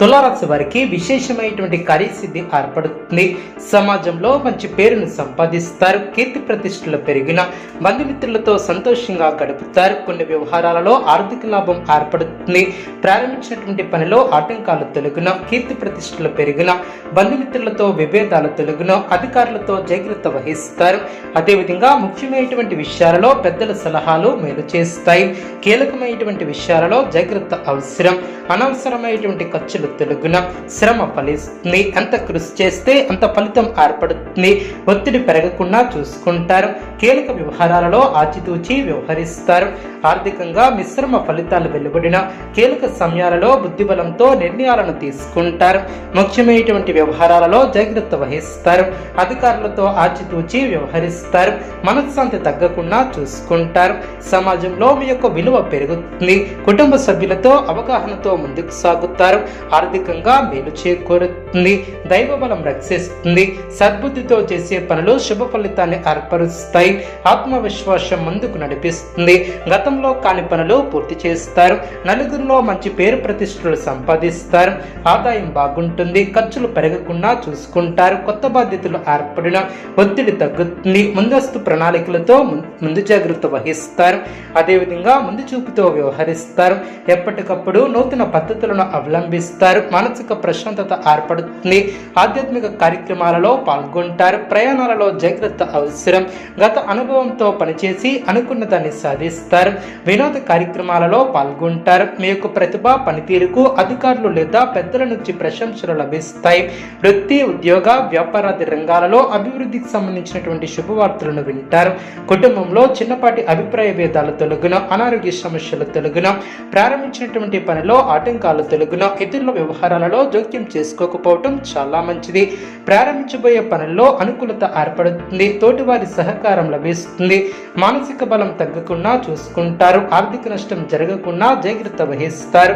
తులారాశి వారికి విశేషమైనటువంటి కార్యసిద్ధి ఏర్పడుతుంది. సమాజంలో మంచి పేరును సంపాదిస్తారు. కీర్తి ప్రతిష్టలు పెరిగిన బంధుమిత్రులతో సంతోషంగా గడుపుతారు. కొన్ని వ్యవహారాలలో ఆర్థిక లాభం ఏర్పడుతుంది. ప్రారంభించినటువంటి పనిలో ఆటంకాలు తొలగిన కీర్తి ప్రతిష్టలు పెరిగిన బంధుమిత్రులతో విభేదాలు తొలగిన అధికారులతో జాగ్రత్త వహిస్తారు. అదేవిధంగా ముఖ్యమైనటువంటి విషయాలలో పెద్దల సలహాలు మేలు చేస్తాయి. కీలకమైనటువంటి విషయాలలో జాగ్రత్త అవసరం. అనవసరమైనటువంటి ఖర్చులు తెలుగున శ్రమ ఫలిస్తుంది. ఎంత కృషి చేస్తే అంత ఫలితం ఏర్పడుతుంది. ఒత్తిడి పెరగకుండా చూసుకుంటారు. కీలక వ్యవహారాలలో ఆచితూచి వ్యవహరిస్తారు. ఆర్థికంగా మిశ్రమ ఫలితాలు వెలువడిన కీలక సమయాలలో బుద్ధిబలంతో నిర్ణయాలను తీసుకుంటారు. ముఖ్యమైనటువంటి వ్యవహారాలలో జాగ్రత్త వహిస్తారు. అధికారులతో ఆచితూచి వ్యవహరిస్తారు. మనశ్శాంతి తగ్గకుండా చూసుకుంటారు. సమాజంలో మీ యొక్క విలువ పెరుగుతుంది. కుటుంబ సభ్యులతో అవగాహనతో ముందుకు సాగుతారు. ఆర్థికంగా మేలు చేకూరుతుంది దైవ బలం రక్షిస్తుంది. సద్బుద్ధితో చేసే పనులు శుభ ఫలితాన్ని ఏర్పరుస్తాయి. ఆత్మవిశ్వాసం ముందుకు నడిపిస్తుంది. గతంలో కాని పనులు పూర్తి చేస్తారు. నలుగురిలో మంచి పేరు ప్రతిష్టలు సంపాదిస్తారు. ఆదాయం బాగుంటుంది. ఖర్చులు పెరగకుండా చూసుకుంటారు. కొత్త బాధ్యతలు ఏర్పడిన ఒత్తిడి తగ్గుతుంది. ముందస్తు ప్రణాళికలతో ముందు జాగ్రత్త వహిస్తారు. అదేవిధంగా ముందు చూపుతో వ్యవహరిస్తారు. ఎప్పటికప్పుడు నూతన పద్ధతులను అవలంబిస్తారు. మానసిక ప్రశాంతత ఏర్పడుతుంది. ఆధ్యాత్మిక కార్యక్రమాలలో పాల్గొంటారు. ప్రయాణాలలో జాగ్రత్త అవసరం. గత అనుభవంతో పనిచేసి అనుకున్న దాన్ని సాధిస్తారు. వినోద కార్యక్రమాలలో పాల్గొంటారు. మీ యొక్క ప్రతిభ పనితీరుకు అధికారులు లేదా పెద్దల నుంచి ప్రశంసలు లభిస్తాయి. వృత్తి ఉద్యోగ వ్యాపారాది రంగాలలో అభివృద్ధికి సంబంధించినటువంటి శుభవార్తలను వింటారు. కుటుంబంలో చిన్నపాటి అభిప్రాయ భేదాలు తొలగున అనారోగ్య సమస్యలు తొలగున ప్రారంభించినటువంటి పనిలో ఆటంకాలు తొలగున ఇతరుల వ్యవహారాలలో జోక్యం చేసుకోకపోవటం చాలా మంచిది. ప్రారంభించబోయే పనుల్లో అనుకూలత ఏర్పడుతుంది. తోటివారి సహకారం లభిస్తుంది. మానసిక బలం తగ్గకుండా చూసుకుంటారు. ఆర్థిక నష్టం జరగకుండా జాగ్రత్త వహిస్తారు.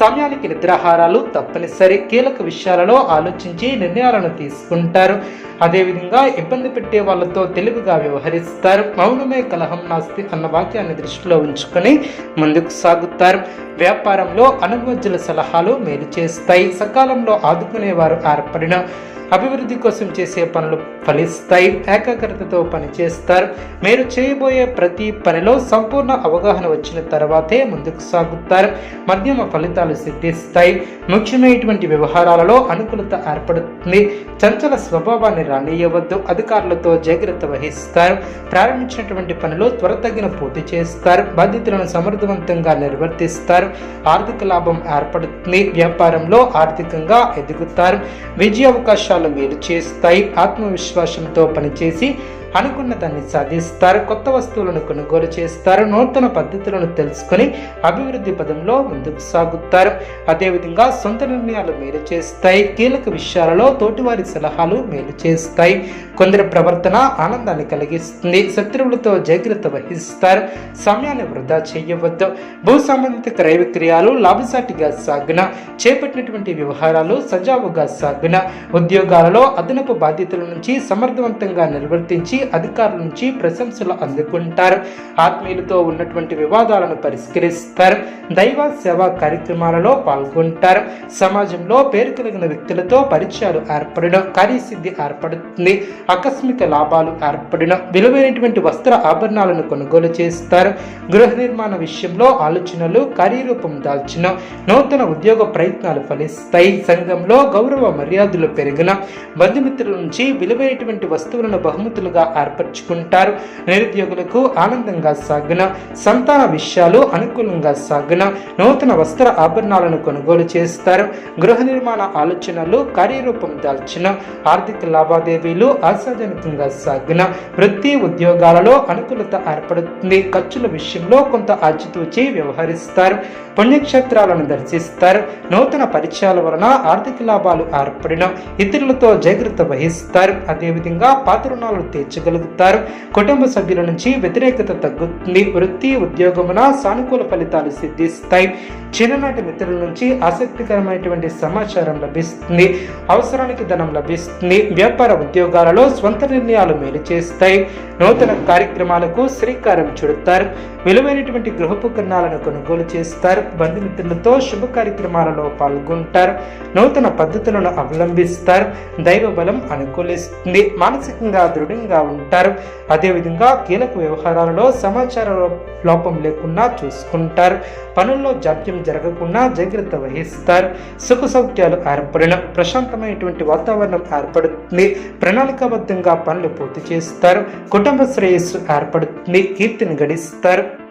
సమయానికి నిద్రాహారాలు తప్పనిసరి. కీలక విషయాలలో ఆలోచించి నిర్ణయాలను తీసుకుంటారు. అదేవిధంగా ఇబ్బంది పెట్టే వాళ్ళతో తెలివిగా వ్యవహరిస్తారు. మౌనమే కలహం నాస్తి అన్న వాక్యాన్ని దృష్టిలో ఉంచుకొని ముందుకు సాగుతారు. వ్యాపారంలో అనుభవజ్ఞుల సలహాలు మేలు చేస్తాయి. సకాలంలో ఆదుకునేవారు ఏర్పడిన అభివృద్ధి కోసం చేసే పనులు ఫలిస్తాయి. ఏకాగ్రతతో పనిచేస్తారు మీరు చేయబోయే ప్రతి పనిలో సంపూర్ణ అవగాహన వచ్చిన తర్వాతే ముందుకు సాగుతారు. మధ్యమ ఫలితాలు సిద్ధిస్తాయి. ముఖ్యమైనటువంటి వ్యవహారాలలో అనుకూలత ఏర్పడుతుంది. చంచల స్వభావాన్ని రానియవద్దు. అధికారులతో జాగ్రత్త వహిస్తారు. ప్రారంభించినటువంటి పనిలో త్వరతగిన పూర్తి చేస్తారు. బాధ్యతలను సమర్థవంతంగా నిర్వర్తిస్తారు. ఆర్థిక లాభం ఏర్పడుతుంది. వ్యాపారంలో ఆర్థికంగా ఎదుగుతారు. విజయ అవకాశాలు మీరు చేస్తాయి. ఆత్మవిశ్వాసంతో పనిచేసి అనుకున్న దాన్ని సాధిస్తారు కొత్త వస్తువులను కొనుగోలు చేస్తారు నూతన పద్ధతులను తెలుసుకొని అభివృద్ధి పదంలో ముందుకు సాగుతారు. అదేవిధంగా సొంత నిర్ణయాలు మేలు చేస్తాయి కీలక విషయాలలో తోటివారి సలహాలు మేలు చేస్తాయి. కొందరి ప్రవర్తన ఆనందాన్ని కలిగిస్తుంది శత్రువులతో జాగ్రత్త వహిస్తారు సమయాన్ని వృధా చేయవద్దు. భూ సంబంధిత క్రయ విక్రయాలు లాభసాటిగా సాగున చేపట్టినటువంటి వ్యవహారాలు సజావుగా సాగున ఉద్యోగాలలో అదనపు బాధ్యతల నుంచి సమర్థవంతంగా నిర్వర్తించి అధికారుల నుంచి ప్రశంసలు అందుకుంటారు. ఆత్మీయులతో ఉన్నటువంటి వివాదాలను పరిష్కరిస్తారు. దైవ సేవా కార్యక్రమాలలో పాల్గొంటారు. సమాజంలో పేరు కలిగిన వ్యక్తులతో పరిచయాలు ఏర్పడడం కార్యసిద్ధి ఏర్పడుతుంది. ఆకస్మిక లాభాలు ఏర్పడడం విలువైనటువంటి వస్త్ర ఆభరణాలను కొనుగోలు చేస్తారు. గృహ నిర్మాణ విషయంలో ఆలోచనలు కార్యరూపం దాల్చిన నూతన ఉద్యోగ ప్రయత్నాలు ఫలిస్తాయి. సంఘంలో గౌరవ మర్యాదలు పెరిగిన బంధుమిత్రుల నుంచి విలువైనటువంటి వస్తువులను బహుమతులుగా ఏర్పరచుకుంటారు. నిరుద్యోగులకు ఆనందంగా సాగిన సంతాన విషయాలు అనుకూలంగా సాగున నూతన వస్త్ర ఆభరణాలను కొనుగోలు చేస్తారు. గృహ నిర్మాణ ఆలోచనలు కార్యరూపం దాల్చిన ఆర్థిక లావాదేవీలు ఆశాజనకంగా సాగున వృత్తి ఉద్యోగాలలో అనుకూలత ఏర్పడుతుంది. ఖర్చుల విషయంలో కొంత ఆచితూచి వ్యవహరిస్తారు. పుణ్యక్షేత్రాలను దర్శిస్తారు. నూతన పరిచయాల వలన ఆర్థిక లాభాలు ఏర్పడిన ఇతరులతో జాగ్రత్త వహిస్తారు. అదేవిధంగా పాత రుణాలను తీర్చగలుగుతారు కుటుంబ సభ్యుల నుంచి వ్యతిరేకత తగ్గుతుంది. వృత్తి ఉద్యోగమున సానుకూల ఫలితాలు సిద్ధిస్తాయి. చిన్ననాటి మిత్రుల నుంచి ఆసక్తికరమైనటువంటి సమాచారం లభిస్తుంది. అవసరానికి ధనం లభిస్తుంది. వ్యాపార ఉద్యోగాలలో స్వంత నిర్ణయాలు మేలు చేస్తాయి. నూతన కార్యక్రమాలకు శ్రీకారం చుడతారు. విలువైనటువంటి గృహోపకరణాలను కొనుగోలు చేస్తారు. బంధుమిత్రులతో శుభ కార్యక్రమాలలో పాల్గొంటారు. నూతన పద్ధతులను అవలంబిస్తారు. దైవ బలం అనుకూలిస్తుంది. మానసికంగా దృఢంగా ఉంటారు. అదేవిధంగా కీలక వ్యవహారాలలో సమాచార లోపం లేకుండా చూసుకుంటారు. పనుల్లో జాప్యం జరగకుండా జాగ్రత్త వహిస్తారు. సుఖ సౌఖ్యాలు ఏర్పడిన ప్రశాంతమైనటువంటి వాతావరణం ఏర్పడుతుంది. ప్రణాళికాబద్ధంగా పనులు పూర్తి చేస్తారు. కుటుంబ శ్రేయస్సు ఏర్పడుతుంది. కీర్తిని గడిస్తారు.